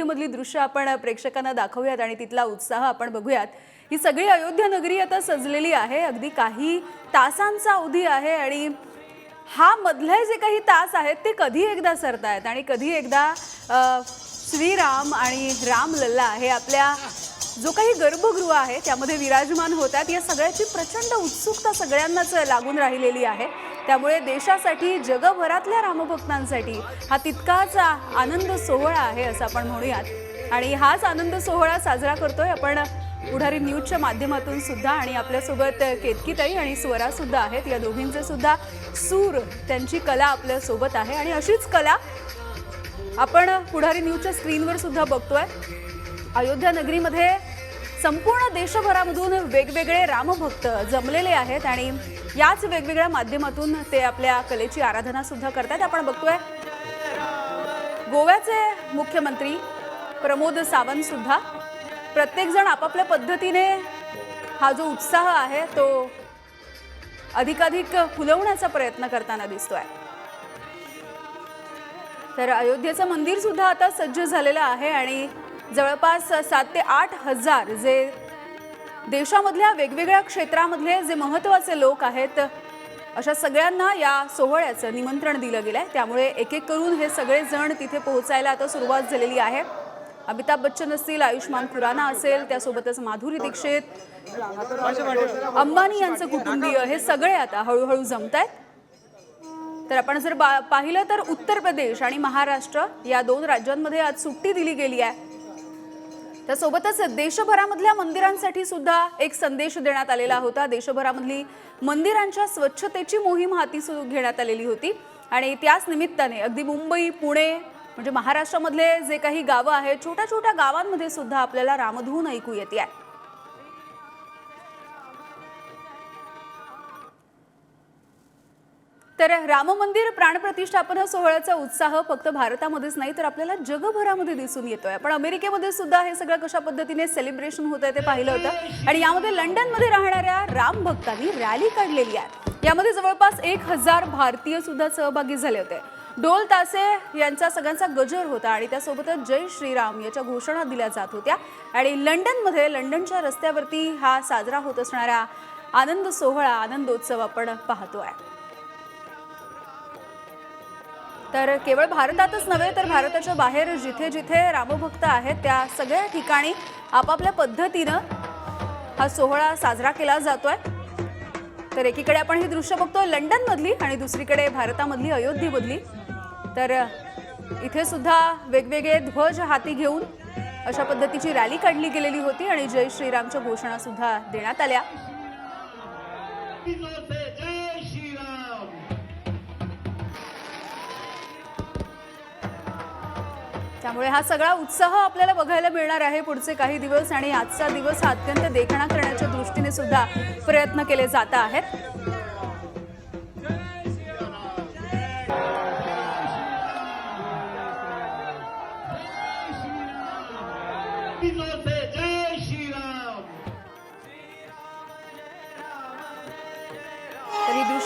अयोध्येमधली दृश्य आपण प्रेक्षकांना दाखवूयात आणि तिथला उत्साह आपण बघूयात. ही सगळी अयोध्या नगरी आता सजलेली आहे. अगदी काही तासांचा अवधी आहे आणि हा मधले जे काही तास आहेत ते कधी एकदा सरतायत आणि कधी एकदा श्रीराम आणि रामलल्ला हे आपल्या जो काही गर्भगृह आहे त्यामध्ये विराजमान होतात. या सगळ्याची प्रचंड उत्सुकता सगळ्यांनाच लागून राहिलेली आहे. त्यामुळे देशासाठी जगभरातल्या रामभक्तांसाठी हा तितकाच आनंद सोहळा आहे असं आपण म्हणूयात. आणि हाच आनंद सोहळा साजरा करतोय आपण पुढारी न्यूजच्या माध्यमातून सुद्धा आणि आपल्यासोबत केतकीताई आणि स्वरा सुद्धा आहेत. या दोघींचे सुद्धा सूर त्यांची कला आपल्यासोबत आहे. आणि अशीच कला आपण पुढारी न्यूजच्या स्क्रीनवर सुद्धा बघतोय. अयोध्या नगरीमध्ये संपूर्ण देशभरामधून वेगवेगळे रामभक्त जमलेले आहेत आणि याच वेगवेगळ्या माध्यमातून ते आपल्या कलेची आराधना सुद्धा करतात. आपण बघतोय गोव्याचे मुख्यमंत्री प्रमोद सावंत सुद्धा प्रत्येकजण आपापल्या पद्धतीने हा जो उत्साह आहे तो अधिकाधिक फुलवण्याचा प्रयत्न करताना दिसतोय. तर अयोध्येचं मंदिर सुद्धा आता सज्ज झालेलं आहे आणि जवळपास सात ते आठ हजार जे देशामधल्या वेगवेगळ्या क्षेत्रामधले जे महत्त्वाचे लोक आहेत अशा सगळ्यांना या सोहळ्याचं निमंत्रण दिलं गेलं आहे त्यामुळे एक एक करून हे सगळे जण तिथे पोहोचायला आता सुरुवात झालेली आहे. अमिताभ बच्चन असतील आयुष्मान खुराना असेल त्यासोबतच माधुरी दीक्षित अंबानी यांचं कुटुंबीय हे सगळे आता हळूहळू जमत आहेत तर आपण जर बा- पाहिलं तर उत्तर प्रदेश आणि महाराष्ट्र या दोन राज्यांमध्ये आज सुट्टी दिली गेली आहे. त्यासोबतच देशभरामधल्या मंदिरांसाठी सुद्धा एक संदेश देण्यात आलेला होता. देशभरामधली मंदिरांच्या स्वच्छतेची मोहीम हाती सुरू घेण्यात आलेली होती. आणि त्याच निमित्ताने अगदी मुंबई पुणे म्हणजे महाराष्ट्रामधले जे काही गावं आहेत छोट्या छोट्या गावांमध्ये सुद्धा आपल्याला रामधून ऐकू येते आहे. तर राम मंदिर प्राणप्रतिष्ठापना सोहळ्याचा उत्साह फक्त भारतामध्येच नाही तर आपल्याला जगभरामध्ये दिसून येतोय. आपण अमेरिकेमध्ये सुद्धा हे सगळं कशा पद्धतीने सेलिब्रेशन होत आहे ते पाहिलं होतं. आणि यामध्ये लंडनमध्ये राहणाऱ्या राम भक्तांनी रॅली काढलेली आहे. यामध्ये जवळपास एक हजार भारतीय सुद्धा सहभागी झाले होते. ढोल तासे यांचा सगळ्यांचा गजर होता आणि त्यासोबतच जय श्रीराम याच्या घोषणा दिल्या जात होत्या. आणि लंडनमध्ये लंडनच्या रस्त्यावरती हा साजरा होत असणारा आनंद सोहळा आनंदोत्सव आपण पाहतो आहे तर केवळ भारतातच नव्हे तर भारताच्या बाहेर जिथे जिथे रामभक्त आहेत त्या सगळ्या ठिकाणी आपापल्या पद्धतीनं हा सोहळा साजरा केला जातोय. तर एकीकडे आपण ही दृश्य बघतोय लंडनमधली आणि दुसरीकडे भारतामधली अयोध्येमधली. तर इथे सुद्धा वेगवेगळे ध्वज हाती घेऊन अशा पद्धतीची रॅली काढली गेलेली होती आणि जय श्रीरामच्या घोषणा सुद्धा देण्यात आल्या. त्यामुळे हा सगळा उत्साह आपल्याला बघायला मिळणार आहे पुढचे काही दिवस आणि आजचा दिवस हा अत्यंत देखणा करण्याच्या दृष्टीने सुद्धा प्रयत्न केले जात आहेत.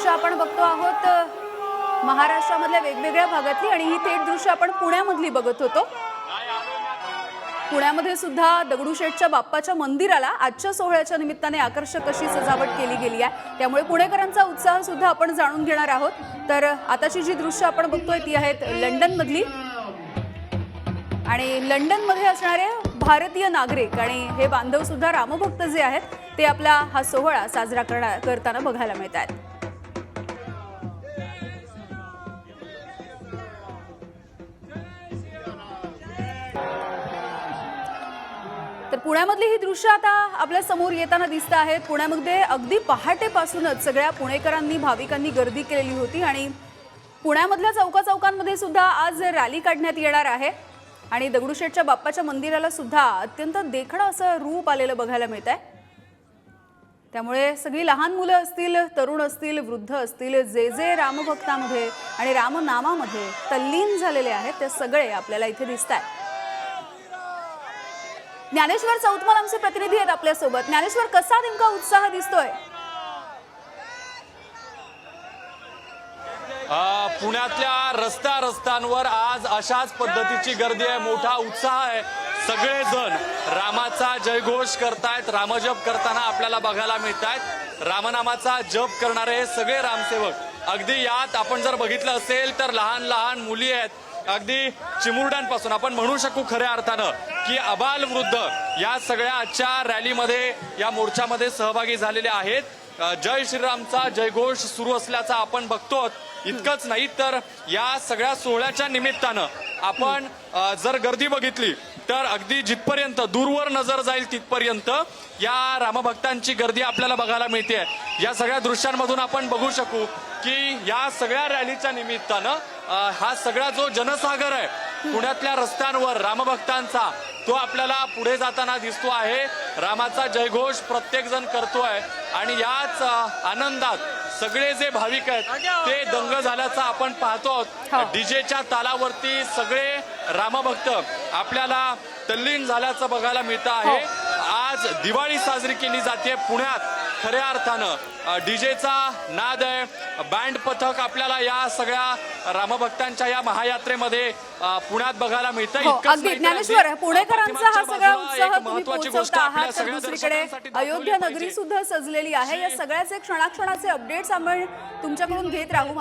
आपण बघतो आहोत. महाराष्ट्रामधल्या वेगवेगळ्या भागातली आणि ही थेट दृश्य आपण पुण्यामधली बघत होतो. पुण्यामध्ये सुद्धा दगडूशेठच्या बाप्पाच्या मंदिराला आजच्या सोहळ्याच्या निमित्ताने आकर्षक अशी सजावट केली गेली आहे. त्यामुळे पुणेकरांचा उत्साह सुद्धा आपण जाणून घेणार आहोत. तर आताची जी दृश्य आपण बघतोय ती आहेत लंडनमधली. आणि लंडनमध्ये असणारे भारतीय नागरिक आणि हे बांधव सुद्धा रामभक्त जे आहेत ते आपला हा सोहळा साजरा करणार करताना बघायला मिळत आहेत तर पुण्यामधली ही दृश्य आता आपल्यासमोर येताना दिसत आहेत पुण्यामध्ये अगदी पहाटेपासूनच सगळ्या पुणेकरांनी भाविकांनी गर्दी केलेली होती आणि पुण्यामधल्या चौका चौकांमध्ये सुद्धा आज रॅली काढण्यात येणार आहे. आणि दगडूशेठच्या बाप्पाच्या मंदिराला सुद्धा अत्यंत देखणं असं रूप आलेलं बघायला मिळत आहे. त्यामुळे सगळी लहान मुलं असतील तरुण असतील वृद्ध असतील जे जे रामभक्तामध्ये आणि रामनामामध्ये तल्लीन झालेले आहेत ते सगळे आपल्याला इथे दिसत आहेत. ज्ञानेश्वर चौतमल आमचे प्रतिनिधी आहेत आपल्यासोबत. ज्ञानेश्वर कसा नेमका उत्साह दिसतोय? पुण्यातल्या रस्त्या रस्त्यांवर आज अशाच पद्धतीची गर्दी आहे मोठा उत्साह आहे. सगळेजण रामाचा जयघोष करतायत रामजप करताना आपल्याला बघायला मिळत आहेत रामनामाचा जप करणारे हे सगळे रामसेवक. अगदी यात आपण जर बघितलं असेल तर लहान लहान मुली आहेत. अगदी चिमुरड्यांपासून आपण म्हणू शकू खऱ्या अर्थानं की अबाल वृद्ध या सगळ्या आजच्या रॅलीमध्ये या मोर्चामध्ये सहभागी झालेले आहेत. जय श्रीरामचा जयघोष सुरू असल्याचा आपण बघतो इतकंच नाही तर या सगळ्या सोहळ्याच्या निमित्तानं आपण जर गर्दी बघितली तर अगदी जिथपर्यंत दूरवर नजर जाईल तिथपर्यंत या रामभक्तांची गर्दी आपल्याला बघायला मिळते या सगळ्या दृश्यांमधून आपण बघू शकू की या सगळ्या रॅलीच्या निमित्तानं हा सगळा जो जनसागर आहे पुण्यातल्या रस्त्यांवर रामभक्तांचा तो आपल्याला पुढे जाताना दिसतो आहे. रामाचा जयघोष प्रत्येक जण करतोय. आणि याच आनंदात सगळे जे भाविक आहेत ते दंग झाल्याचं आपण पाहतो हो. आहोत डीजेच्या तालावरती सगळे रामभक्त आपल्याला तल्लीन झाल्याचं बघायला मिळतं आहे. आज दिवाळी साजरी केली जाते पुण्यात खऱ्या अर्थानं. डीजेचा नाद आहे बँड पथक आपल्याला या सगळ्या रामभक्तांच्या या महायात्रेमध्ये पुण्यात बघायला मिळतं हो अगदी. ज्ञानेश्वर पुणेकरांचा हा सगळा उत्साह गोष्ट दुसरीकडे अयोध्या नगरी. सुद्धा सजलेली आहे. या सगळ्याचे क्षणाक्षणाचे अपडेट्स आपण तुमच्याकडून घेत राहू.